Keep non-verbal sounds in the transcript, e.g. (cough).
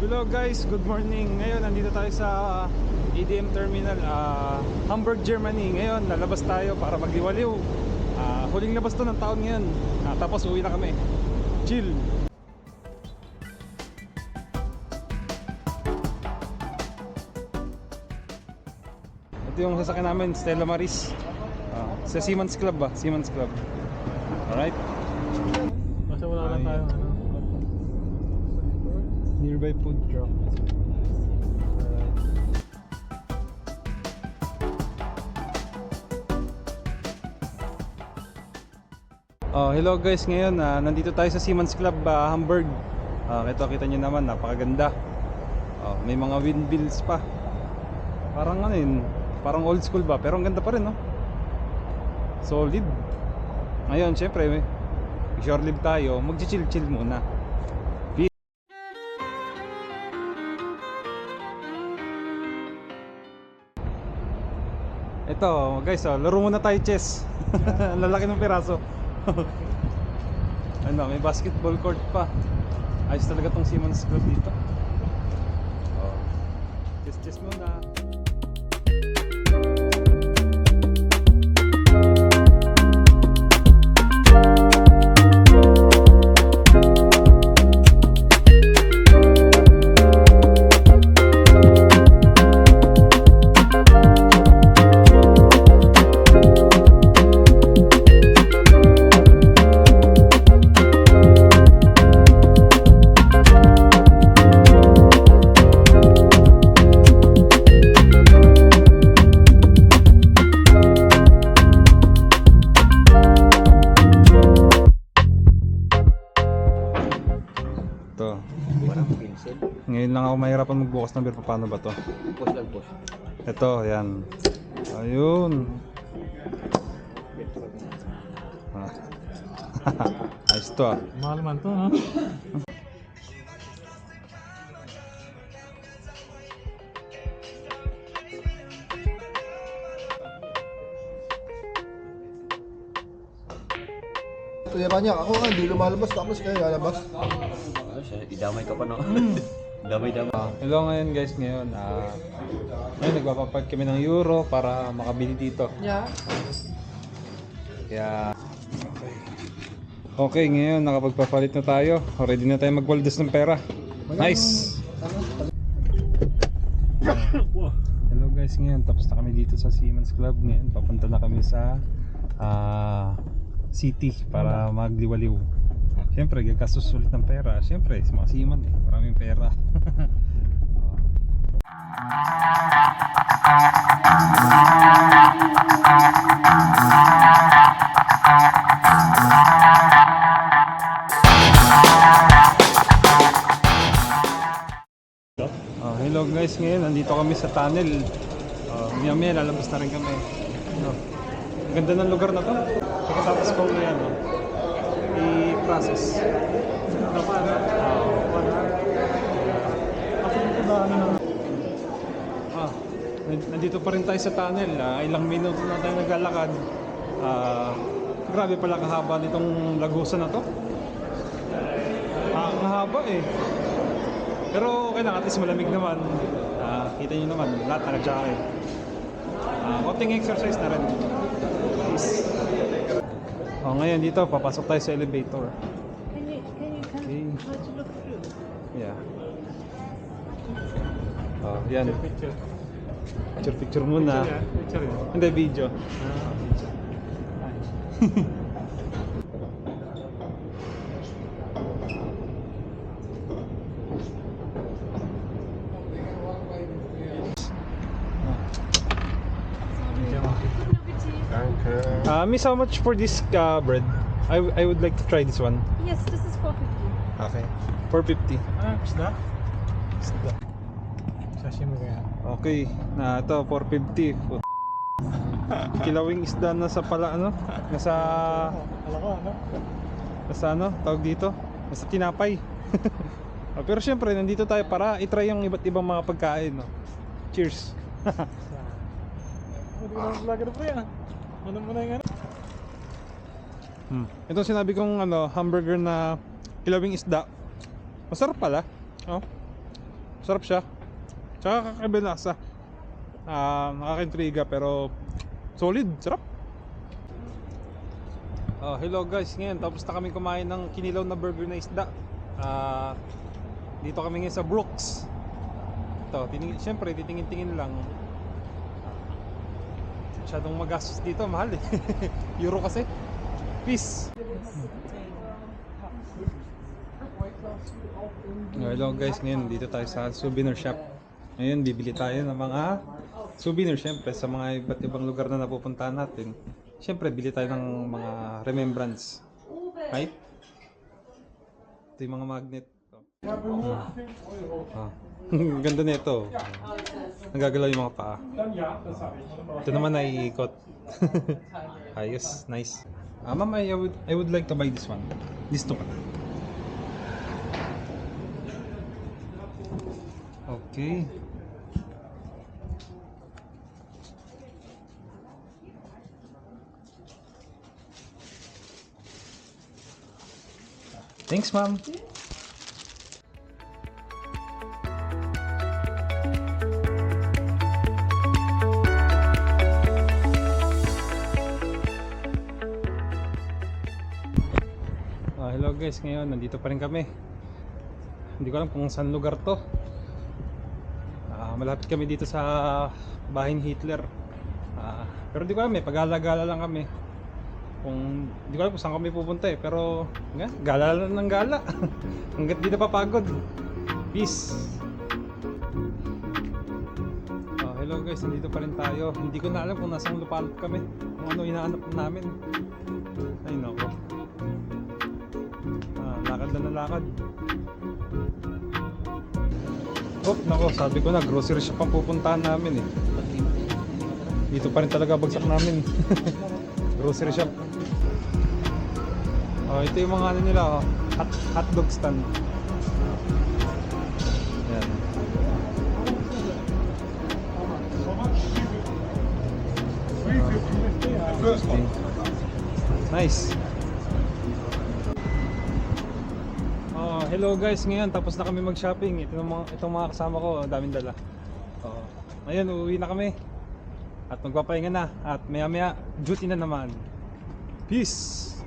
hello guys, good morning. Ngayon nandito tayo sa ADM Terminal, ah, Hamburg, Germany. Ngayon lalabas tayo para magliwaliw. Ah, huling labas to ng taon ngayon. Ah, tapos uwi na kami. Chill. Ito yung sasakyan namin, Stella Maris. Ah, sa Siemens Club ba? Siemens Club. Alright. Basta wala lang tayo. Nearby food truck. Oh, hello guys. Ngayon, ah, nandito tayo sa Siemens Club ah, Hamburg. Ah, kita kita niyo naman, napakaganda. Oh, may mga windmills pa. Parang ano yun, parang old school ba, pero ang ganda pa rin, no? Solid. Ngayon, syempre, may short live tayo, mag-chill-chill muna. Ito, guys, oh, laro muna tayo chess. (laughs) Ang lalaki ng piraso. (laughs) ano, may basketball court pa. Ayos talaga tong Siemens Club dito. Oh. Chess chess muna. Ngayon lang ako mahirapan magbukas ng beer. Paano ba to? Post lang post. Ito, yan. Ayun. Ah. (laughs) Ayos to ah. Mahal man to, ha? Kuya Banyak, ako nga hindi lumalabas tapos kayo lalabas. Siya? Idamay ka pa no? (laughs) Damay-damay. Hello ngayon guys, ngayon ah ngayon nagpapapark kami ng euro para makabili dito. Yeah. Kaya okay. Okay, ngayon nakapagpapalit na tayo. Ready na tayo magwaldas ng pera. Nice. Hello guys, ngayon tapos na kami dito sa Siemens Club. Ngayon papunta na kami sa ah, city para magliwaliw. Siyempre, gagastos ulit ng pera. Siyempre, si mga Siemens eh. Maraming pera. (laughs) Oh, hello guys, ngayon nandito kami sa tunnel. Uh, maya maya lalabas na rin kami. Ang ganda ng lugar na to. Pagkatapos kong yan, no? I-process. Pa? Wala. Ako dito ba, ano na? Ah, nan- nandito pa rin tayo sa tunnel. Ah, ilang minuto na tayo naglalakad. Ah, grabe pala kahaba nitong lagusan na to. Ah, ang eh. Pero okay lang, at least malamig naman. Ah, kita niyo naman, lahat naka-jacket. Ah, konting exercise na rin. Peace. Oh, ngayon dito, papasok tayo sa elevator. Can you can you come Okay. try to look through? Yeah. Oh, yan. Picture. Picture picture muna. Picture yan? Picture yan? Hindi, video. Ah, Danke. (laughs) Uh, miss, how much for this uh, bread? I, I would like to try this one. Yes, this is 450. Okay. 450. Ah, isda? Sashimi kaya. Okay. Na ito, 450. Put- (laughs) Kilawing isda na sa pala ano? Nasa Alam ko, ano? nasa ano? Tawag dito? Nasa tinapay. Ah, (laughs) pero syempre, nandito tayo para i-try yung iba't ibang mga pagkain, no? Cheers. Hindi ko naman vlogger po yan. Ano mo na yung ano? Hmm. Ito sinabi kong ano, hamburger na kilawing isda. Masarap pala. Oh. sarap siya. Tsaka kakaiba lasa. Ah, nakaka-intriga pero solid, sarap. Oh, hello guys, ngayon tapos na kami kumain ng kinilaw na burger na isda. Ah, dito kami ngayon sa Brooks. Ito, tining syempre titingin-tingin lang. Masyadong magastos dito, mahal eh. (laughs) Euro kasi. Peace. Hello guys, ngayon dito tayo sa souvenir shop. Ngayon bibili tayo ng mga souvenir syempre sa mga iba't ibang lugar na napupuntahan natin. Syempre bili tayo ng mga remembrance. Right? Ito yung mga magnet. Ah. (laughs) Ang Ganda nito. Nagagalaw yung mga paa. Ito naman ay ikot. (laughs) Ayos, nice. Ah, ma'am, I would, I would like to buy this one. This two. Okay. Thanks, ma'am. Guys, ngayon nandito pa rin kami. Hindi ko alam kung saan lugar to. Ah, malapit kami dito sa bahay ni Hitler. Ah, pero hindi ko alam eh, pag-gala-gala lang kami. Kung hindi ko alam kung saan kami pupunta eh, pero nga, gala lang ng gala. (laughs) Hanggat di na papagod. Peace. Ah, hello guys, nandito pa rin tayo. Hindi ko na alam kung nasang lupalop kami. Kung ano inaanap namin. Ay nako. Lakad. Oh, nako, sabi ko na, grocery shop ang pupuntahan namin eh. Dito pa rin talaga bagsak namin. (laughs) grocery shop. Oh, ito yung mga ano nila, oh. hot, hotdog stand. Yan. Okay. Nice. Hello guys. Ngayon tapos na kami mag-shopping. Ito mga itong mga kasama ko, daming dala. Oh. Ngayon uuwi na kami. At magpapahinga na at maya-maya duty na naman. Peace.